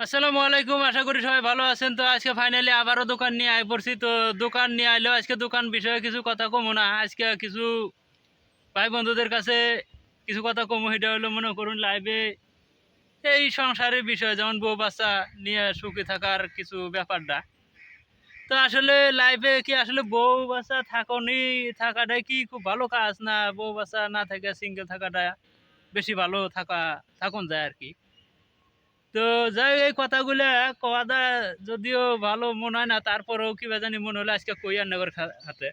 আসসালামু আলাইকুম, আশা করি সবাই ভালো আছেন। তো আজকে ফাইনালি আবারও দোকান নিয়ে আয় পড়ছি। তো দোকান নিয়ে আইলেও আজকে দোকান বিষয়ে কিছু কথা কমো না। আজকে কিছু ভাই বন্ধুদের কাছে কিছু কথা কমো। সেটা হলো মনে করুন লাইভে এই সংসারের বিষয়, যেমন বউ বাচ্চা নিয়ে সুখী থাকার কিছু ব্যাপারটা। তো আসলে লাইফে কি আসলে বউ বাচ্চা থাকনি, থাকাটাই কি খুব ভালো কাজ না? বউ বাচ্চা না থেকে সিঙ্গেল থাকাটা বেশি ভালো থাকা, থাকুন যায় আর কি। তো যাই এই কথাগুলো কওয়াটা যদিও ভালো মনে হয় না, তারপরেও কিবা জানি মনে হলো আজকে কই আর নগর হাতে।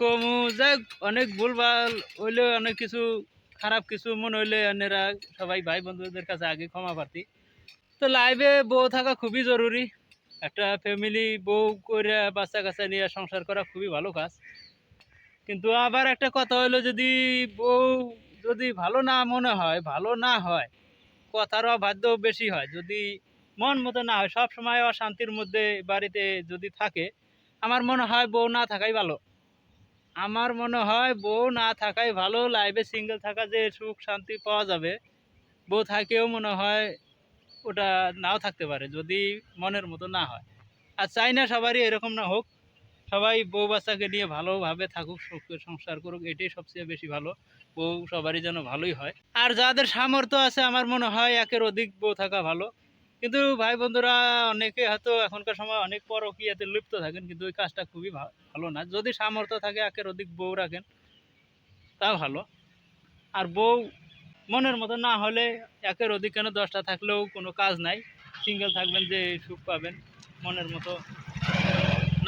কমু, যাই অনেক ভুলভাল হইলে অনেক কিছু, খারাপ কিছু মনে হইলে অন্যরা সবাই ভাই বন্ধুদের কাছে আগে ক্ষমা প্রার্থী। তো লাইভে বউ থাকা খুবই জরুরি। একটা ফ্যামিলি বউ করে বাচ্চা কাচ্চা নিয়ে সংসার করা খুবই ভালো কাজ। কিন্তু আবার একটা কথা হলো যদি বউ যদি ভালো না মনে হয়, ভালো না হয় কথার অবাধ্য বেশি হয়। যদি মন মতো না হয়, সব সময় অশান্তির মধ্যে বাড়িতে যদি থাকে, আমার মনে হয় বউ না থাকাই ভালো। আমার মনে হয় বউ না থাকাই ভালো লাইফে সিঙ্গেল থাকা যে সুখ শান্তি পাওয়া যাবে, বউ থাকেও মনে হয় ওটা নাও থাকতে পারে, যদি মনের মতো না হয়। আর চাই না সবারই এরকম না হোক সবাই বউ বাচ্চাকে নিয়ে ভালোভাবে থাকুক সংসার করুক, এটাই সবচেয়ে বেশি ভালো। বউ সবারই যেন ভালোই হয়। আর যাদের সামর্থ্য আছে, আমার মনে হয় একের অধিক বউ থাকা ভালো। কিন্তু ভাই বন্ধুরা, অনেকে হয়তো এখনকার সময় অনেক পরকীয়াতে লিপ্ত থাকেন, কিন্তু ওই কাজটা খুবই ভালো না। যদি সামর্থ্য থাকে, একের অধিক বউ রাখেন, তা ভালো। আর বউ মনের মতো না হলে একের অধিক কেন দশটা থাকলেও কোনো কাজ নাই। সিঙ্গেল থাকবেন যে সুখ পাবেন। মনের মতো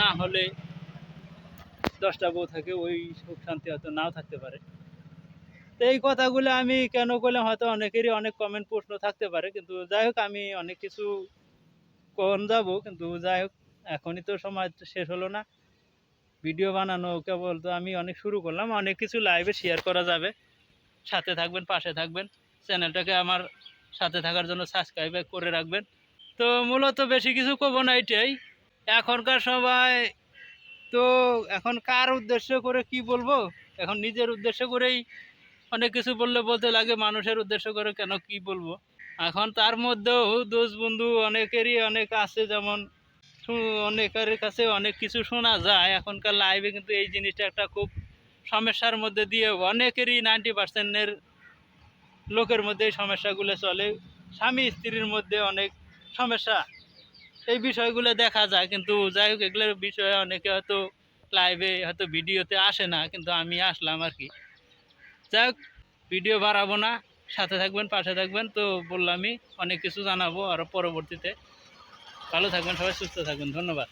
না হলে দশটা বউ থাকে, ওই সুখ শান্তি হয়তো নাও থাকতে পারে। তো এই কথাগুলো আমি কেন করলাম, হয়তো অনেকেরই অনেক কমেন্ট প্রশ্ন থাকতে পারে, কিন্তু যাই হোক আমি অনেক কিছু কম যাব, কিন্তু যাই হোক, এখনই তো সময় শেষ হলো না। ভিডিও বানানো কেবল তো আমি অনেক শুরু করলাম, অনেক কিছু লাইভে শেয়ার করা যাবে। সাথে থাকবেন, পাশে থাকবেন চ্যানেলটাকে আমার সাথে থাকার জন্য সাবস্ক্রাইব করে রাখবেন। তো মূলত বেশি কিছু কব না এটাই। এখনকার সবাই তো এখন কার উদ্দেশ্য করে কি বলব? এখন নিজের উদ্দেশ্য করেই অনেক কিছু বললে বলতে লাগে, মানুষের উদ্দেশ্য করে কেন কি বলব? এখন তার মধ্যেও দোষ বন্ধু অনেকেরই অনেক আছে, যেমন অনেকের কাছে অনেক কিছু শোনা যায়। এখনকার লাইভে কিন্তু এই জিনিসটা একটা খুব সমস্যার মধ্যে দিয়ে অনেকেরই নাইনটি পার্সেন্টের লোকের মধ্যে এই সমস্যাগুলো চলে। স্বামী স্ত্রীর মধ্যে অনেক সমস্যা। এই বিষয়গুলো দেখা যায়, কিন্তু যাই হোক এগুলোর বিষয়ে অনেকে হয়তো লাইভে হয়তো ভিডিওতে আসে না, কিন্তু আমি আসলাম আর কি। যাই হোক ভিডিও বাড়াবো না, সাথে থাকবেন, পাশে থাকবেন, তো বললামই অনেক কিছু জানাব আরও পরবর্তীতে। ভালো থাকবেন, সবাই সুস্থ থাকবেন, ধন্যবাদ।